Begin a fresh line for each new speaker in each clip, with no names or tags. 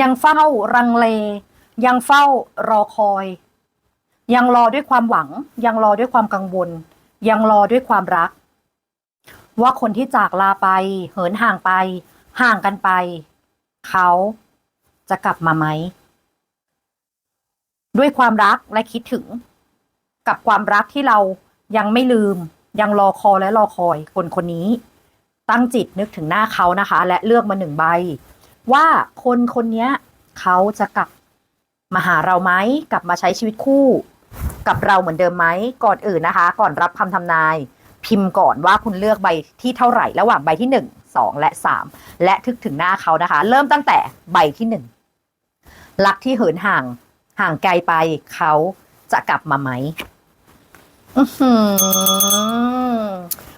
ยังเฝ้ารังเล ยังเฝ้ารอคอย ยังรอด้วยความหวัง ยังรอด้วยความกังวล ยังรอด้วยความรัก ว่าคนที่จากลาไป เหินห่างไป ห่างกันไป เขาจะกลับมาไหม ด้วยความรักและคิดถึง กับความรักที่เรายังไม่ลืม ยังรอคอยและรอคอยคนคนนี้ ตั้งจิตนึกถึงหน้าเขานะคะ และเลือกมาหนึ่งใบ ว่าคนคนนี้เขาจะกลับมาหาเราไหมกลับมาใช้ชีวิตคู่ กับเราเหมือนเดิมไหมก่อนอื่นนะคะ ก่อนรับคำทำนาย พิมพ์ก่อนว่าคุณเลือกใบที่เท่าไหร่ระหว่างใบที่หนึ่งสองและสามและทึกถึงหน้าเขานะคะ เริ่มตั้งแต่ใบที่หนึ่งรักที่เหินห่าง ห่างไกลไปเขาจะกลับมาไหม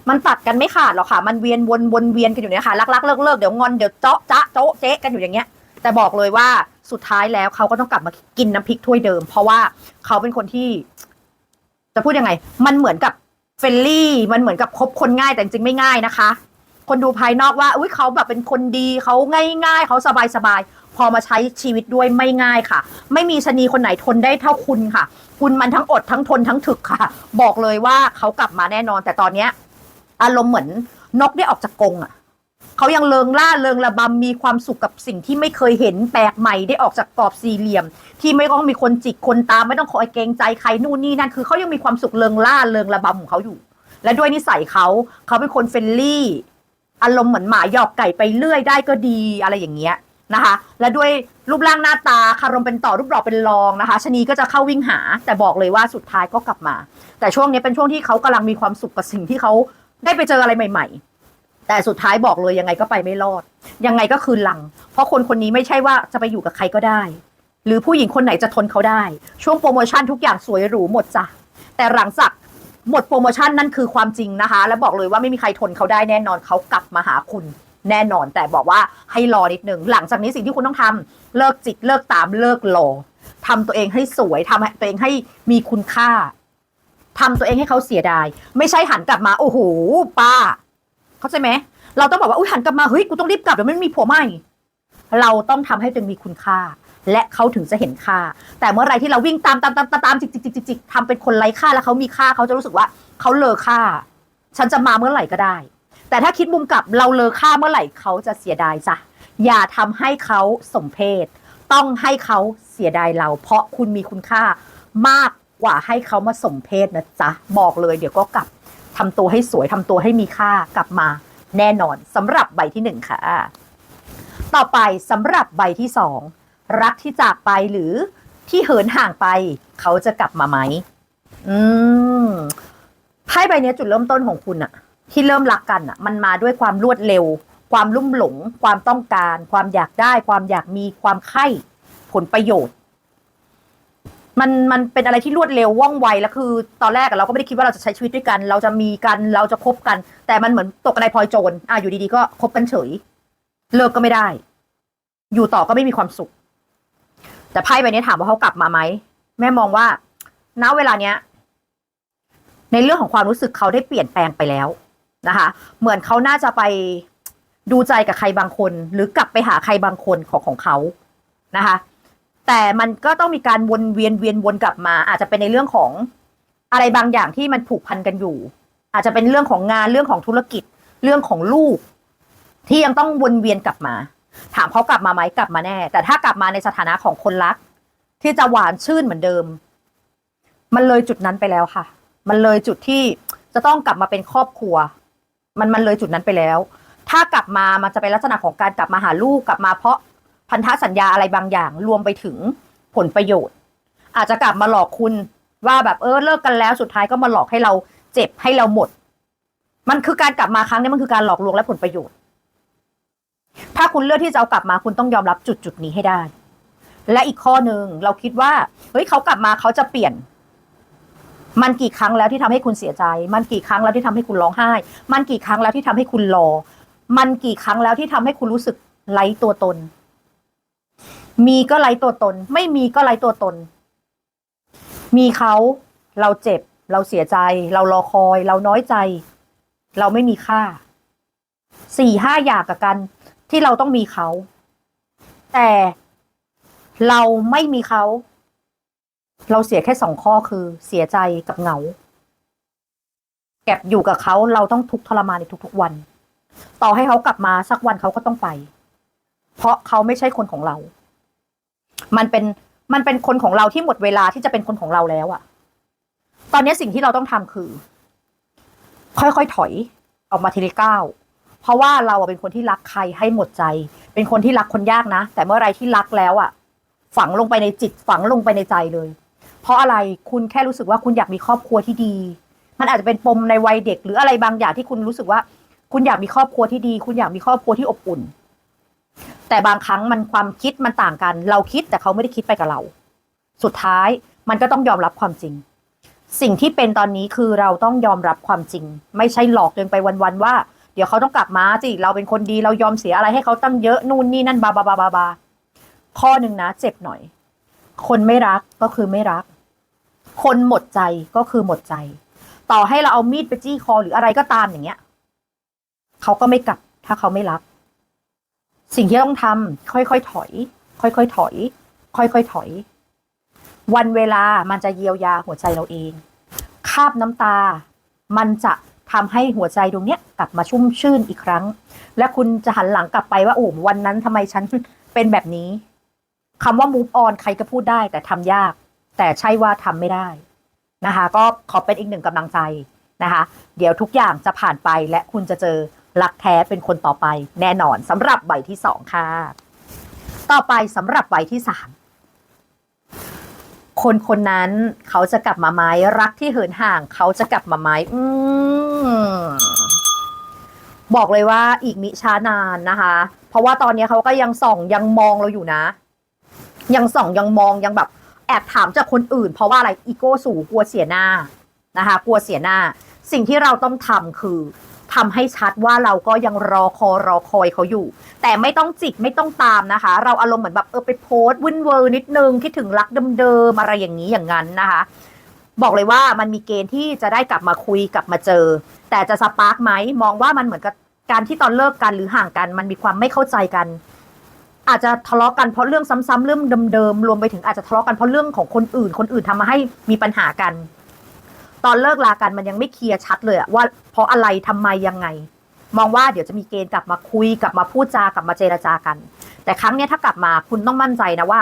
มันตัดกันไม่ขาดหรอกค่ะ มันเวียนวนวนเวียนกันอยู่เนี่ยค่ะรักรักเลิกเลิกเดี๋ยวงอนเดี๋ยวเจาะจ๊ะโจ๊ะเจ๊กันอยู่อย่างเงี้ย แต่บอกเลยว่าสุดท้ายแล้วเขาก็ต้องกลับมากินน้ำพริกถ้วยเดิม เพราะว่าเขาเป็นคนที่ จะพูดยังไง มันเหมือนกับเฟรนลี่ มันเหมือนกับคบคนง่ายแต่จริงไม่ง่ายนะคะ คนดูภายนอกว่าอุ้ยเขาแบบเป็นคนดีเขาง่าย ๆเขาสบายๆพอมาใช้ชีวิตด้วยไม่ง่ายค่ะ ไม่มีชะนีคนไหนทนได้เท่าคุณค่ะ คุณมันทั้งอดทั้งทนทั้งถึกค่ะ บอกเลยว่าเขากลับมาแน่นอน แต่ตอนเนี้ย อารมณ์เหมือนนกได้ออกจากกรงอะเขายังเลิงล่าเริงระบำมีความสุขกับสิ่งที่ไม่เคยเห็นแปลกใหม่ได้ออกจากกรอบสี่เหลี่ยม ที่ไม่ต้องมีคนจิกคนตามไม่ต้องคอยเกรงใจใครนู่นนี่นั่นคือเขายังมีความสุขเริงล่าเริงระบำของเขาอยู่ และด้วยนิสัยเขาเขาเป็นคนเฟรนลี่อารมณ์เหมือนหมาหยอกไก่ไปเรื่อยได้ก็ดีอะไรอย่างเงี้ยนะคะ และด้วยรูปร่างหน้าตาคารมเป็นต่อรูปหล่อเป็นรองนะคะชนีก็จะเข้าวิ่งหา แต่บอกเลยว่าสุดท้ายก็กลับมา แต่ช่วงนี้เป็นช่วงที่เขากำลังมีความสุขกับสิ่งที่เขา ได้ไปเจออะไรใหม่ ๆ แต่สุดท้ายบอกเลยยังไงก็ไปไม่รอด ยังไงก็คืนหลัง เพราะคนคนนี้ไม่ใช่ว่าจะไปอยู่กับใครก็ได้ หรือผู้หญิงคนไหนจะทนเขาได้ ช่วงโปรโมชั่นทุกอย่างสวยหรูหมดจ้ะแต่หลังจากหมดโปรโมชั่นนั่นคือความจริงนะคะ และบอกเลยว่าไม่มีใครทนเขาได้แน่นอนเขากลับมาหาคุณแน่นอน แต่บอกว่าให้รอนิดนึงหลังจากนี้สิ่งที่คุณต้องทำเลิกจิตเลิกตามเลิกรอทำตัวเองให้สวยทำตัวเองให้มีคุณค่า ทำตัวเองให้เขาเสียดาย ไม่ใช่หันกลับมา โอ้โหป้า เข้าใจไหมเราต้องบอกว่าอุ้ยหันกลับมาเฮ้ยกูต้องรีบกลับเดี๋ยวไม่มีผัวใหม่เราต้องทำให้ตัวเองมีคุณค่า และเขาถึงจะเห็นค่า แต่เมื่อไรที่เราวิ่งตามตามตามตามตามจิกจิกจิกจิกจิกทำเป็นคนไร้ค่าแล้วเขามีค่าเขาจะรู้สึกว่าเขาเลอค่า ฉันจะมาเมื่อไหร่ก็ได้ แต่ถ้าคิดมุมกลับเราเลอค่าเมื่อไหร่เขาจะเสียดายจ้ะอย่าทำให้เขาสมเพศ ต้องให้เขาเสียดายเรา เพราะคุณมีคุณค่ามาก กว่าให้เขามาสมเพศนะจ๊ะ บอกเลยเดี๋ยวก็กลับทำตัวให้สวยทำตัวให้มีค่ากลับมาแน่นอนสำหรับใบที่หนึ่งค่ะ ต่อไปสำหรับใบที่สองรักที่จากไปหรือที่เหินห่างไป เขาจะกลับมาไหมอืมไพ่ใบนี้จุดเริ่มต้นของคุณอะที่เริ่มรักกันอะมันมาด้วยความรวดเร็ว ความลุ่มหลง ความต้องการ ความอยากได้ ความอยากมีความใคร่ผลประโยชน์ มันมันเป็นอะไรที่รวดเร็วว่องไวแล้วคือ ตอนแรกอะเราก็ไม่ได้คิดว่าเราจะใช้ชีวิตด้วยกัน เราจะมีกันเราจะคบกัน แต่มันเหมือนตกกระไดพลอยโจรอะอยู่ดีๆก็คบกันเฉย เลิกก็ไม่ได้ อยู่ต่อก็ไม่มีความสุข แต่ไพ่ใบนี้ถามว่าเขากลับมาไหมแม่มองว่าณเวลาเนี้ย ในเรื่องของความรู้สึกเขาได้เปลี่ยนแปลงไปแล้วนะคะ เหมือนเขาน่าจะไปดูใจกับใครบางคน หรือกลับไปหาใครบางคนของของเขานะคะ แต่มันก็ต้องมีการวนเวียนเวียนวนกลับมา อาจจะเป็นในเรื่องของอะไรบางอย่างที่มันผูกพันกันอยู่ อาจจะเป็นเรื่องของงานเรื่องของธุรกิจ เรื่องของลูก ที่ยังต้องวนเวียนกลับมา ถามเขากลับมาไหมกลับมาแน่ แต่ถ้ากลับมาในสถานะของคนรัก ที่จะหวานชื่นเหมือนเดิม มันเลยจุดนั้นไปแล้วค่ะ มันเลยจุดที่จะต้องกลับมาเป็นครอบครัว มันมันเลยจุดนั้นไปแล้ว ถ้ากลับมามันจะเป็นลักษณะของการกลับมาหาลูกกลับมาเพราะ พันธสัญญาอะไรบางอย่าง รวมไปถึงผลประโยชน์ อาจจะกลับมาหลอกคุณว่าแบบเออเลิกกันแล้วสุดท้ายก็มาหลอกให้เราเจ็บให้เราหมด มันคือการกลับมาครั้งนี้มันคือการหลอกลวงและผลประโยชน์ ถ้าคุณเลือกที่จะเอากลับมาคุณต้องยอมรับจุดจุดนี้ให้ได้ และอีกข้อหนึ่งเราคิดว่าเฮ้ยเขากลับมาเขาจะเปลี่ยน มันกี่ครั้งแล้วที่ทำให้คุณเสียใจ มันกี่ครั้งแล้วที่ทำให้คุณร้องไห้ มันกี่ครั้งแล้วที่ทำให้คุณรอ มันกี่ครั้งแล้วที่ทำให้คุณรู้สึกไร้ตัวตน มีก็ไร้ตัวตน ไม่มีก็ไร้ตัวตน มีเขาเราเจ็บ เราเสียใจ เรารอคอย เราน้อยใจ เราไม่มีค่าสี่ห้าอย่างกับกัน ที่เราต้องมีเขา แต่เราไม่มีเขา เราเสียแค่สองข้อคือเสียใจกับเหงา แก็บอยู่กับเขาเราต้องทุกทรมานในทุกๆวัน ต่อให้เขากลับมาสักวันเขาก็ต้องไป เพราะเขาไม่ใช่คนของเรา มันเป็นมันเป็นคนของเราที่หมดเวลาที่จะเป็นคนของเราแล้วอะตอนนี้สิ่งที่เราต้องทำคือ ค่อยๆถอยออกมาทีละก้าวเพราะว่าเราอะเป็นคนที่รักใครให้หมดใจ เป็นคนที่รักคนยากนะ แต่เมื่อไรที่รักแล้วอะฝังลงไปในจิตฝังลงไปในใจเลย เพราะอะไรคุณแค่รู้สึกว่าคุณอยากมีครอบครัวที่ดี มันอาจจะเป็นปมในวัยเด็ก หรืออะไรบางอย่างที่คุณรู้สึกว่า คุณอยากมีครอบครัวที่ดี คุณอยากมีครอบครัวที่อบอุ่น แต่บางครั้งมันความคิดมันต่างกัน เราคิดแต่เขาไม่ได้คิดไปกับเรา สุดท้ายมันก็ต้องยอมรับความจริง สิ่งที่เป็นตอนนี้คือเราต้องยอมรับความจริง ไม่ใช่หลอกตัวเองไปวันๆว่า เดี๋ยวเขาต้องกลับมาสิเราเป็นคนดีเรายอมเสียอะไรให้เขาตั้งเยอะนู่นนี่นั่นบาบาบาบาบาข้อหนึ่งนะ เจ็บหน่อย คนไม่รักก็คือไม่รัก คนหมดใจก็คือหมดใจ ต่อให้เราเอามีดไปจี้คอหรืออะไรก็ตามอย่างเงี้ยเขาก็ไม่กลับ ถ้าเขาไม่รัก สิ่งที่ต้องทำค่อยๆถอย ค่อยๆถอย ค่อยๆถอย วันเวลามันจะเยียวยาหัวใจเราเอง คาบน้ำตา มันจะทำให้หัวใจดวงเนี้ยกลับมาชุ่มชื่นอีกครั้ง และคุณจะหันหลังกลับไปว่าโอ้วันนั้นทำไมฉันเป็นแบบนี้คำว่า move on ใครก็พูดได้ แต่ทำยาก แต่ใช่ว่าทำไม่ได้นะคะ ก็ขอเป็นอีกหนึ่งกำลังใจนะคะ เดี๋ยวทุกอย่างจะผ่านไปและคุณจะเจอ รักแท้เป็นคนต่อไปแน่นอนสำหรับใบที่สองค่ะ ต่อไปสำหรับใบที่สามคนคนนั้นเขาจะกลับมาไหมรักที่เหินห่าง เขาจะกลับมาไหมอืมบอกเลยว่าอีกมิช้านานนะคะ เพราะว่าตอนนี้เขาก็ยังส่องยังมองเราอยู่นะ ยังส่องยังมองยังแบบแอบถามจากคนอื่น เพราะว่าอะไรอีโก้สูงกลัวเสียหน้านะคะ กลัวเสียหน้า สิ่งที่เราต้องทำคือ ทำให้ชัดว่าเราก็ยังรอคอรอคอยเขาอยู่ แต่ไม่ต้องจิกไม่ต้องตามนะคะ เราอารมณ์เหมือนแบบเออไปโพสต์วุ่นเวอร์นิดนึงคิดถึงรักเดิมๆอะไรอย่างนี้อย่างนั้นนะคะ บอกเลยว่ามันมีเกณฑ์ที่จะได้กลับมาคุยกลับมาเจอ แต่จะสปาร์กไหมมองว่ามันเหมือนกับการที่ตอนเลิกกันหรือห่างกัน มันมีความไม่เข้าใจกันอาจจะทะเลาะกันเพราะเรื่องซ้ำๆเรื่องเดิมๆรวมไปถึงอาจจะทะเลาะกันเพราะเรื่องของคนอื่น คนอื่นทำมาให้มีปัญหากัน ตอนเลิกลากันมันยังไม่เคลียร์ชัดเลยอะว่าเพราะอะไรทำไมยังไง มองว่าเดี๋ยวจะมีเกณฑ์กลับมาคุยกลับมาพูดจากลับมาเจรจากัน แต่ครั้งเนี้ยถ้ากลับมาคุณต้องมั่นใจนะว่า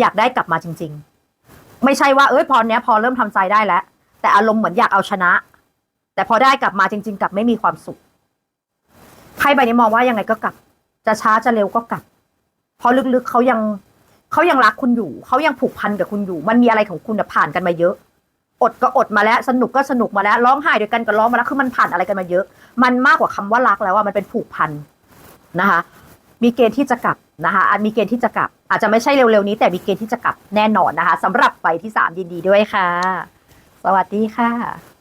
อยากได้กลับมาจริง ๆ ไม่ใช่ว่าเอ้ยพอเนี้ยพอเริ่มทำใจได้แล้ว แต่อารมณ์เหมือนอยากเอาชนะ แต่พอได้กลับมาจริง ๆ กลับไม่มีความสุขไพ่ใบนี้มองว่ายังไงก็กลับ จะช้าจะเร็วก็กลับ เพราะลึกๆเขายังเขายังรักคุณอยู่เขายังผูกพันกับคุณอยู่ มันมีอะไรของคุณน่ะผ่านกันมาเยอะ อดก็อดมาแล้วสนุกก็สนุกมาแล้วร้องไห้ด้วยกันก็ร้องมาแล้วคือมันผ่านอะไรกันมาเยอะ มันมากกว่าคำว่ารักแล้วว่ามันเป็นผูกพันนะคะ มีเกณฑ์ที่จะกลับนะคะอาจมีเกณฑ์ที่จะกลับ อาจจะไม่ใช่เร็วๆนี้ แต่มีเกณฑ์ที่จะกลับแน่นอนนะคะสำหรับใบที่สามยินดีด้วยค่ะ สวัสดีค่ะ